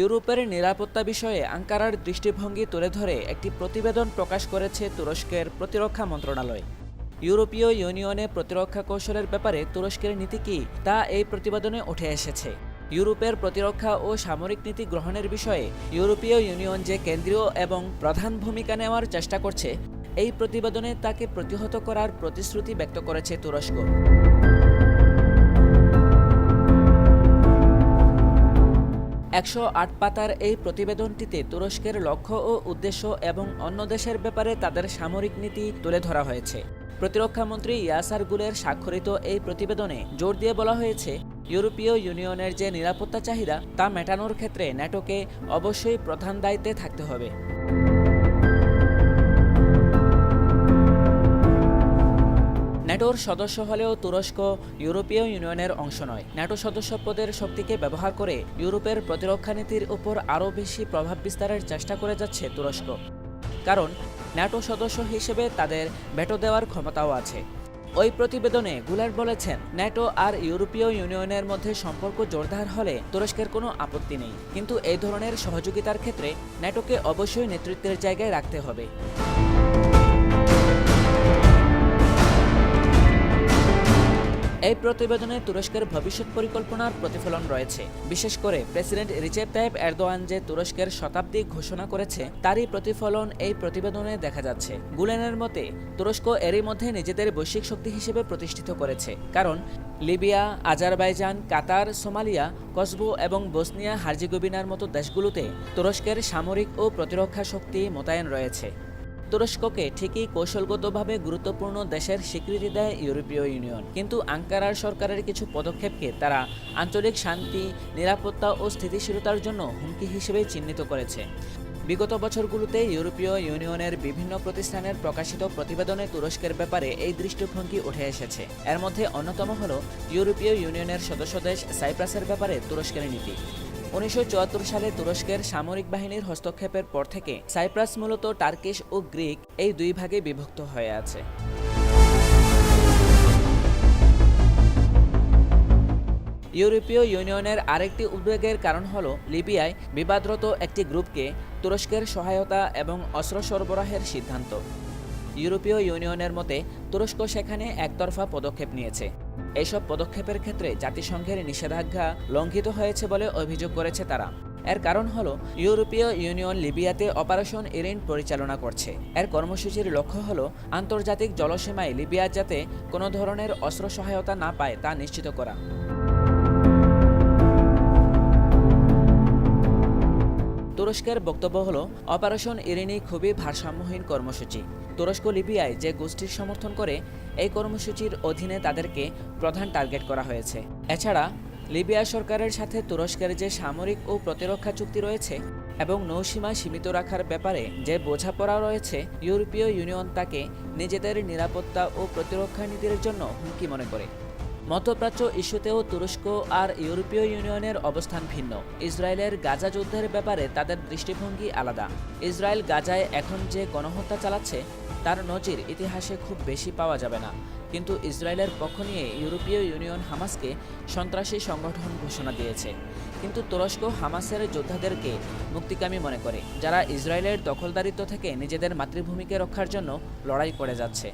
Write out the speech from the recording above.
ইউরোপের নিরাপত্তা বিষয়ে আঙ্কারার দৃষ্টিভঙ্গি তুলে ধরে একটি প্রতিবেদন প্রকাশ করেছে তুরস্কের প্রতিরক্ষা মন্ত্রণালয়। ইউরোপীয় ইউনিয়নে প্রতিরক্ষা কৌশলের ব্যাপারে তুরস্কের নীতি কী, তা এই প্রতিবেদনে উঠে এসেছে। ইউরোপের প্রতিরক্ষা ও সামরিক নীতি গ্রহণের বিষয়ে ইউরোপীয় ইউনিয়ন যে কেন্দ্রীয় এবং প্রধান ভূমিকা নেওয়ার চেষ্টা করছে, এই প্রতিবেদনে তাকে প্রতিহত করার প্রতিশ্রুতি ব্যক্ত করেছে তুরস্ক। একশো আট পাতার এই প্রতিবেদনটিতে তুরস্কের লক্ষ্য ও উদ্দেশ্য এবং অন্য দেশের ব্যাপারে তাদের সামরিক নীতি তুলে ধরা হয়েছে। প্রতিরক্ষামন্ত্রী ইয়াসার গুলের স্বাক্ষরিত এই প্রতিবেদনে জোর দিয়ে বলা হয়েছে, ইউরোপীয় ইউনিয়নের যে নিরাপত্তা চাহিদা তা মেটানোর ক্ষেত্রে ন্যাটোকে অবশ্যই প্রধান দায়িত্বে থাকতে হবে। ন্যাটোর সদস্য হলেও তুরস্ক, ইউরোপীয় ইউনিয়নের অংশ নয়। ন্যাটো সদস্য পদের শক্তিকে ব্যবহার করে ইউরোপের প্রতিরক্ষা নীতির উপর আরও বেশি প্রভাব বিস্তারের চেষ্টা করে যাচ্ছে তুরস্ক। কারণ, ন্যাটো সদস্য হিসেবে তাদের ভেটো দেওয়ার ক্ষমতাও আছে। ওই প্রতিবেদনে গুলার বলেছেন, ন্যাটো আর ইউরোপীয় ইউনিয়নের মধ্যে সম্পর্ক জোরদার হলে তুরস্কের কোনো আপত্তি নেই। কিন্তু এই ধরনের সহযোগিতার ক্ষেত্রে ন্যাটোকে অবশ্যই নেতৃত্বের জায়গায় রাখতে হবে। এই প্রতিবেদনে তুরস্কের ভবিষ্যৎ পরিকল্পনার প্রতিফলন রয়েছে। বিশেষ করে প্রেসিডেন্ট রিচেপ তাইপ এরদোয়ান যে তুরস্কের শতাব্দী ঘোষণা করেছে, তারই প্রতিফলন এই প্রতিবেদনে দেখা যাচ্ছে। গুলেনের মতে, তুরস্ক এরই মধ্যে নিজেদের বৈশ্বিক শক্তি হিসেবে প্রতিষ্ঠিত করেছে। কারণ, Libya, Azerbaijan, Qatar, Somalia, Kosovo এবং বসনিয়া হার্জিগোবিনার মতো দেশগুলোতে তুরস্কের সামরিক ও প্রতিরক্ষা শক্তি মোতায়েন রয়েছে। তুরস্ককে ঠিকই কৌশলগতভাবে গুরুত্বপূর্ণ দেশের স্বীকৃতি দেয় ইউরোপীয় ইউনিয়ন। কিন্তু আঙ্কারার সরকারের কিছু পদক্ষেপকে তারা আঞ্চলিক শান্তি, নিরাপত্তা ও স্থিতিশীলতার জন্য হুমকি হিসেবে চিহ্নিত করেছে। বিগত বছরগুলোতে ইউরোপীয় ইউনিয়নের বিভিন্ন প্রতিষ্ঠানের প্রকাশিত প্রতিবেদনে তুরস্কের ব্যাপারে এই দৃষ্টিভঙ্গি উঠে এসেছে। এর মধ্যে অন্যতম হল ইউরোপীয় ইউনিয়নের সদস্য দেশ সাইপ্রাসের ব্যাপারে তুরস্কের নীতি। উনিশশো চুয়াত্তর সালে তুরস্কের সামরিক বাহিনীর হস্তক্ষেপের পর থেকে সাইপ্রাস মূলত টার্কিশ ও গ্রিক এই দুই ভাগে বিভক্ত হয়ে আছে। ইউরোপীয় ইউনিয়নের আরেকটি উদ্বেগের কারণ হল লিবিয়ায় বিবাদরত একটি গ্রুপকে তুরস্কের সহায়তা এবং অস্ত্র সরবরাহের সিদ্ধান্ত। ইউরোপীয় ইউনিয়নের মতে, তুরস্ক সেখানে একতরফা পদক্ষেপ নিয়েছে। এইসব পদক্ষেপের ক্ষেত্রে জাতিসংঘের নিষেধাজ্ঞা লঙ্ঘিত হয়েছে বলে অভিযোগ করেছে তারা। এর কারণ হল, ইউরোপীয় ইউনিয়ন লিবিয়াতে অপারেশন ইরিন পরিচালনা করছে। এর কর্মসূচির লক্ষ্য হল, আন্তর্জাতিক জলসীমায় লিবিয়া যাতে কোনো ধরনের অস্ত্র সহায়তা না পায় তা নিশ্চিত করা। তুরস্কের বক্তব্য হল, অপারেশন ইরিনি খুবই ভারসাম্যহীন কর্মসূচি। তুরস্ক লিবিয়ায় যে গোষ্ঠীর সমর্থন করে এই কর্মসূচির অধীনে তাদেরকে প্রধান টার্গেট করা হয়েছে। এছাড়া, লিবিয়া সরকারের সাথে তুরস্কের যে সামরিক ও প্রতিরক্ষা চুক্তি রয়েছে এবং নৌসীমা সীমিত রাখার ব্যাপারে যে বোঝাপড়া রয়েছে, ইউরোপীয় ইউনিয়ন তাকে নিজেদের নিরাপত্তা ও প্রতিরক্ষা নীতির জন্য হুমকি মনে করে। মধ্যপ্রাচ্য ইস্যুতেও তুরস্ক আর ইউরোপীয় ইউনিয়নের অবস্থান ভিন্ন। ইসরায়েলের গাজা যুদ্ধের ব্যাপারে তাদের দৃষ্টিভঙ্গি আলাদা। ইসরায়েল গাজায় এখন যে গণহত্যা চালাচ্ছে, তার নজির ইতিহাসে খুব বেশি পাওয়া যাবে না। কিন্তু ইসরায়েলের পক্ষ নিয়ে ইউরোপীয় ইউনিয়ন হামাসকে সন্ত্রাসী সংগঠন ঘোষণা দিয়েছে। কিন্তু তুরস্ক হামাসের যোদ্ধাদেরকে মুক্তিকামী মনে করে, যারা ইসরায়েলের দখলদারিত্ব থেকে নিজেদের মাতৃভূমিকে রক্ষার জন্য লড়াই করে যাচ্ছে।